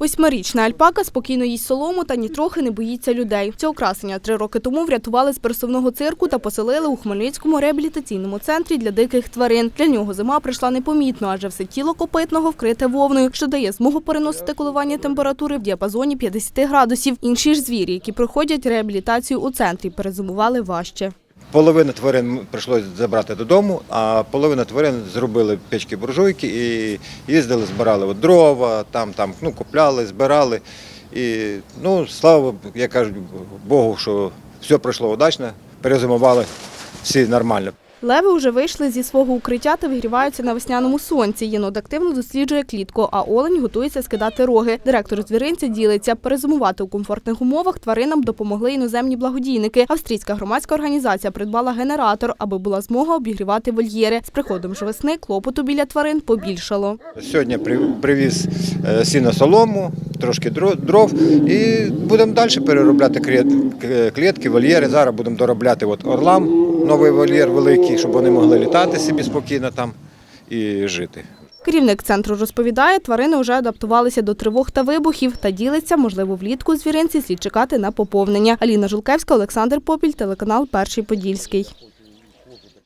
Восьмирічна альпака спокійно їсть солому та нітрохи не боїться людей. Цього красення три роки тому врятували з пересувного цирку та поселили у Хмельницькому реабілітаційному центрі для диких тварин. Для нього зима прийшла непомітно, адже все тіло копитного вкрите вовною, що дає змогу переносити коливання температури в діапазоні 50 градусів. Інші ж звірі, які проходять реабілітацію у центрі, перезимували важче. Половину тварин прийшлося забрати додому, а половина тварин зробили печки буржуйки і їздили, збирали от дрова, там, там ну, купляли, збирали. І ну, слава, я кажу Богу, що все пройшло удачно, перезимували всі нормально. Леви вже вийшли зі свого укриття та вигріваються на весняному сонці. Єнот активно досліджує клітку, а олень готується скидати роги. Директор звіринця ділиться. Перезимувати у комфортних умовах тваринам допомогли іноземні благодійники. Австрійська громадська організація придбала генератор, аби була змога обігрівати вольєри. З приходом ж весни клопоту біля тварин побільшало. Сьогодні при- привіз е, сіно солому, трошки дров і будемо далі переробляти клітки, вольєри. Зараз будемо доробляти от орлам, новий вольєр великий, щоб вони могли літати собі спокійно там і жити. Керівник центру розповідає, тварини вже адаптувалися до тривог та вибухів та ділиться, можливо, влітку звіринці слід чекати на поповнення. Аліна Жулкевська, Олександр Попіль, телеканал Перший Подільський.